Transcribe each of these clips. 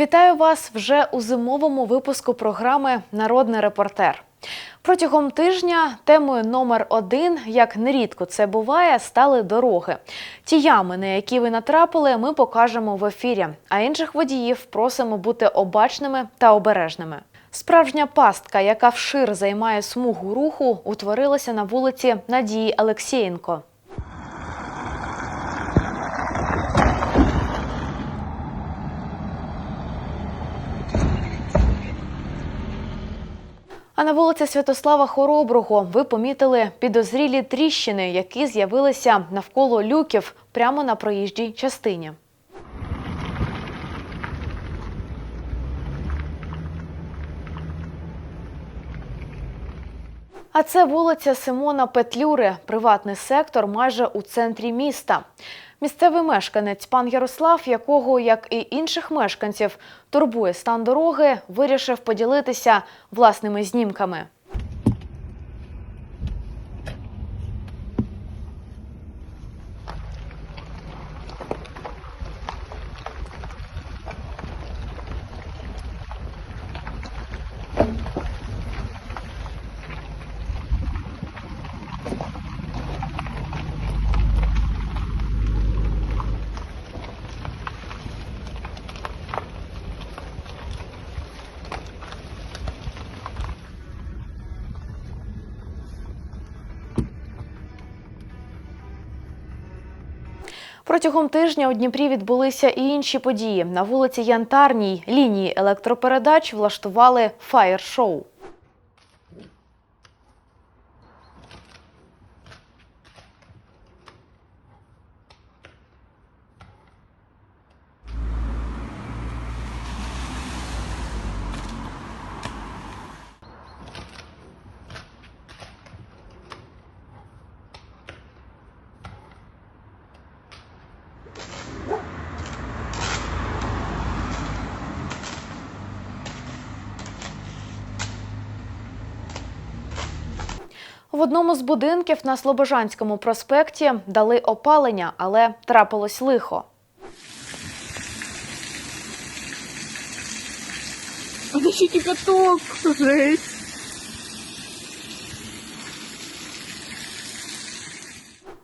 Вітаю вас вже у зимовому випуску програми Народний репортер. Протягом тижня темою номер один, як нерідко це буває, стали дороги. Ті ями, на які ви натрапили, ми покажемо в ефірі. А інших водіїв просимо бути обачними та обережними. Справжня пастка, яка вшир займає смугу руху, утворилася на вулиці Надії Алексєєнко. А на вулиці Святослава Хороброго ви помітили підозрілі тріщини, які з'явилися навколо люків прямо на проїжджій частині. А це вулиця Симона Петлюри, приватний сектор майже у центрі міста. Місцевий мешканець пан Ярослав, якого, як і інших мешканців, турбує стан дороги, вирішив поділитися власними знімками. Протягом тижня у Дніпрі відбулися і інші події. На вулиці Янтарній лінії електропередач влаштували фаєр-шоу. В одному з будинків на Слобожанському проспекті дали опалення, але трапилось лихо. Подожди, кипяток. Жесть.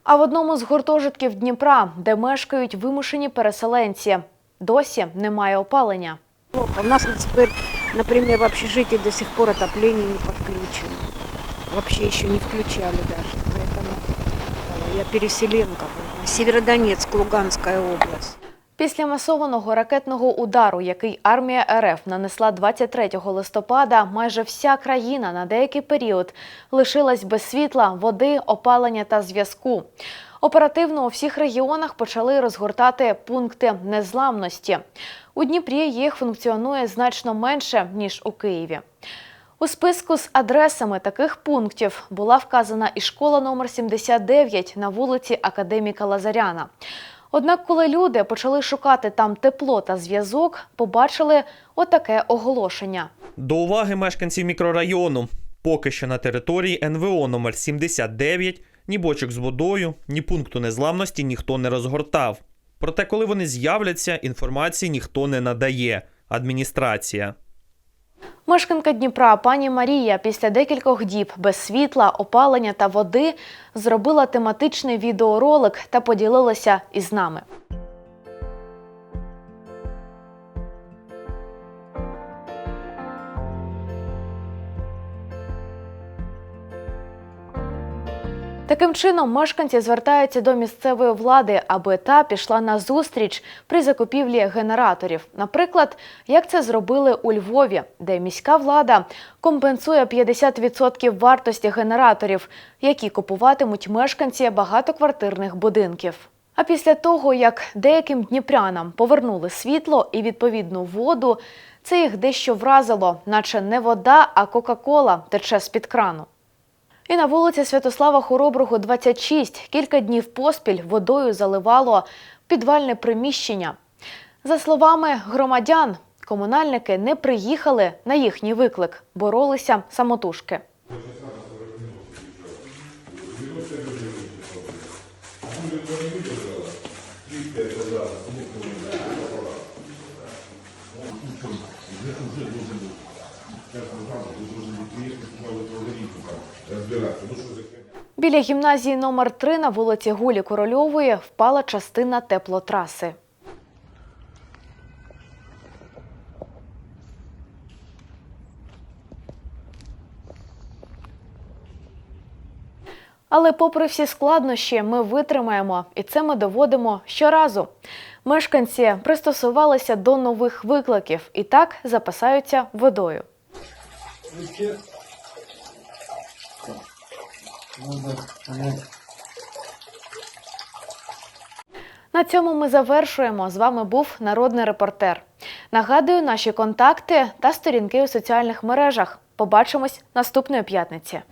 А в одному з гуртожитків Дніпра, де мешкають вимушені переселенці, досі немає опалення. У нас теперь, например, в общежитии до сих пор отопление не подключено. Вообще еще не включали даже. Поэтому э, я переселенка. Северодонецк, Луганская область. Після масованого ракетного удару, який армія РФ нанесла 23 листопада, майже вся країна на деякий період лишилась без світла, води, опалення та зв'язку. Оперативно у всіх регіонах почали розгортати пункти незламності. У Дніпрі їх функціонує значно менше ніж у Києві. У списку з адресами таких пунктів була вказана і школа номер 79 на вулиці Академіка Лазаряна. Однак, коли люди почали шукати там тепло та зв'язок, побачили отаке оголошення. До уваги мешканців мікрорайону. Поки що на території НВО номер 79 ні бочок з водою, ні пункту незламності ніхто не розгортав. Проте, коли вони з'являться, інформації ніхто не надає. Адміністрація. Мешканка Дніпра пані Марія після декількох діб без світла, опалення та води зробила тематичний відеоролик та поділилася із нами. Таким чином, мешканці звертаються до місцевої влади, аби та пішла на зустріч при закупівлі генераторів. Наприклад, як це зробили у Львові, де міська влада компенсує 50% вартості генераторів, які купуватимуть мешканці багатоквартирних будинків. А після того, як деяким дніпрянам повернули світло і відповідну воду, це їх дещо вразило, наче не вода, а Кока-Кола тече з-під крану. І на вулиці Святослава Хороброго, 26, кілька днів поспіль водою заливало підвальне приміщення. За словами громадян, комунальники не приїхали на їхній виклик, боролися самотужки. Біля гімназії номер 3 на вулиці Гулі Корольової впала частина теплотраси. Але, попри всі складнощі, ми витримаємо, і це ми доводимо щоразу. Мешканці пристосувалися до нових викликів і так запасаються водою. На цьому ми завершуємо. З вами був народний репортер. Нагадую наші контакти та сторінки у соціальних мережах. Побачимось наступної п'ятниці.